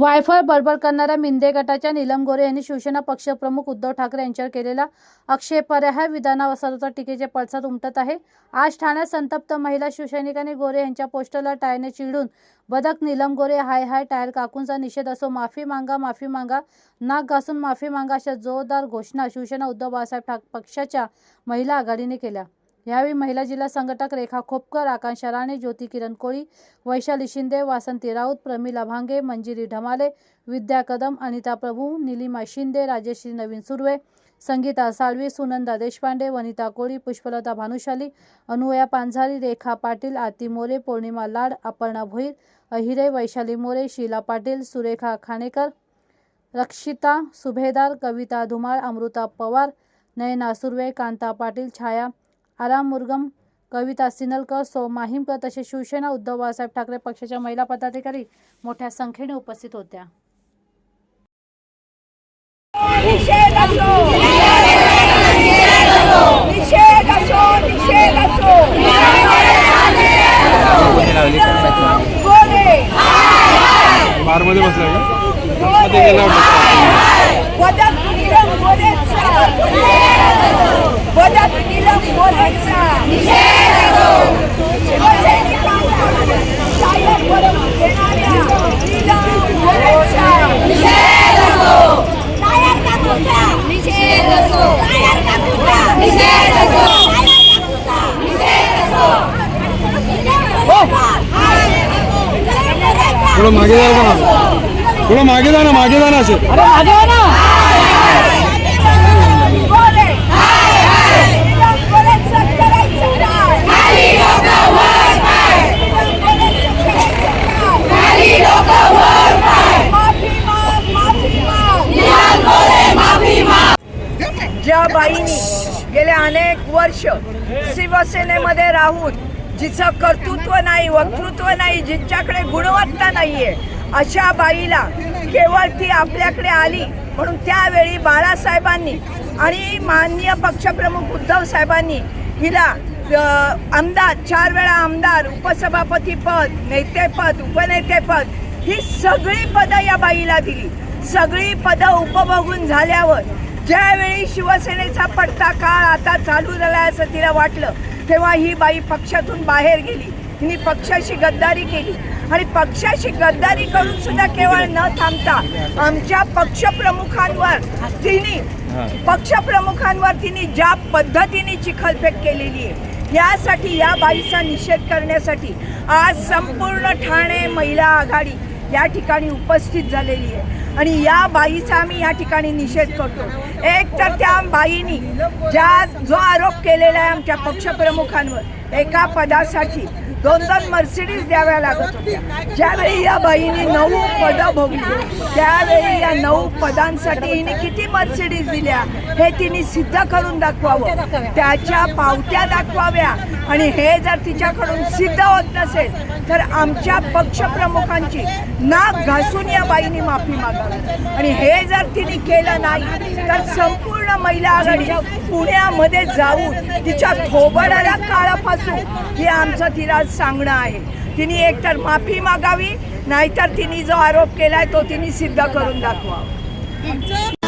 वायफळ बडबड करणाऱ्या मिंदे गटाच्या नीलम गोरे यांनी शिवसेना पक्षप्रमुख उद्धव ठाकरे यांच्यावर केलेल्या आक्षेपार्ह विधानासरोतर टीकेचे पडसाद उमटत आहे. आज ठाण्यात संतप्त महिला शिवसैनिकांनी गोरे यांच्या पोस्टरला टायरने चिडून बदक नीलम गोरे हाय हाय टायर काकूंचा निषेध असो माफी मागा माफी मागा नाक घासून माफी मागा अशा जोरदार घोषणा शिवसेना उद्धव बाळासाहेब ठाक पक्षाच्या महिला आघाडीने केल्या. यावेळी महिला जिल्हा संघटक रेखा खोपकर आकांक्षा राणे ज्योती किरण कोळी वैशाली शिंदे वासंती राऊत प्रमिला भांगे मंजिरी ढमाले विद्या कदम अनिता प्रभू निलिमा शिंदे राजेश्री नवीन सुर्वे संगीता साळवी सुनंदा देशपांडे वनिता कोळी पुष्पलता भानुशाली अनुया पांझारी रेखा पाटील आती मोरे पौर्णिमा लाड अपर्णा भोईर अहिरे वैशाली मोरे शीला पाटील सुरेखा खाणेकर रक्षिता सुभेदार कविता धुमाळ अमृता पवार नयना सुर्वे कांता पाटील छाया आराम मुरगम कविता सिनलकर सौ माहिमकर तसेच शिवसेना उद्धव बाळासाहेब ठाकरे पक्षाच्या महिला पदाधिकारी मोठ्या संख्येने उपस्थित होत्या. बारमध्ये बसलाय वदत नीलम वदत नीलम गोरेचा शिवसैनिकांना कायम बनवून देणाऱ्या नीलम कुत्रा निषेध असो टायर का कुत्रा निषेध असो टायर का कुत्रा निषेध असो थोडं मागे जा का थोडं मागे जा ना मागे जा ना. असे गोरे नीलम गोरेचं करायचं काय? नीलम गोरेचं करायचं काय? माफी माग माफी माग ज्या बाईंनी गेले अनेक वर्ष शिवसेनेमध्ये राहून जिचं कर्तृत्व नाही वक्तृत्व नाही जिच्याकडे गुणवत्ता नाहीये अशा बाईला केवळ ती आपल्याकडे आली. म्हणून त्यावेळी बाळासाहेबांनी आणि माननीय पक्षप्रमुख उद्धव साहेबांनी हिला आमदार चार वेळा आमदार उपसभापती पद नेतेपद उपनेतेपद ही सगळी पदं या बाईला दिली. सगळी पदं उपभोगून झाल्यावर ज्यावेळी शिवसेनेचा पडता काळ आता चालू झाला असं तिला वाटलं तेव्हा ही बाई पक्षातून बाहेर गेली. तिने पक्षाशी गद्दारी केली. आणि पक्षाशी गद्दारी करून सुद्धा केवळ न थांबता आमच्या पक्षप्रमुखांवर तिने पक्षप्रमुखांवर तिने ज्या पद्धतीने चिखलफेक केलेली आहे यासाठी या बाईचा निषेध करण्यासाठी आज संपूर्ण ठाणे महिला आघाडी या ठिकाणी उपस्थित झालेली आहे. आणि या बाईचा आम्ही या ठिकाणी निषेध करतो. एक तर त्या बाईनी ज्या जो आरोप केलेला आहे आमच्या पक्षप्रमुखांवर एका पदासाठी दोन दोन मर्सिडीज द्याव्या लागत होत्या. ज्यावेळी या बाईने नऊ पदं भोगली त्यावेळी या नऊ पदांसाठी हिने किती मर्सिडीज दिल्या? हे तिने सिद्ध करून दाखवावं. त्याच्या पावत्या दाखवाव्या. आणि हे जर तिच्याकडून सिद्ध होत नसेल तर आमच्या पक्षप्रमुखांची नाक घासून या बाईने माफी मागावी. आणि हे जर तिने केलं नाही तर संपूर्ण महिला आघाडी पुण्यामध्ये जाऊन तिच्या थोबडाला काळा फासू हे आमचं तिला सांगणं आहे. तिने एकतर माफी मागावी नाहीतर तिने जो आरोप केलाय तो तिने सिद्ध करून दाखवावा.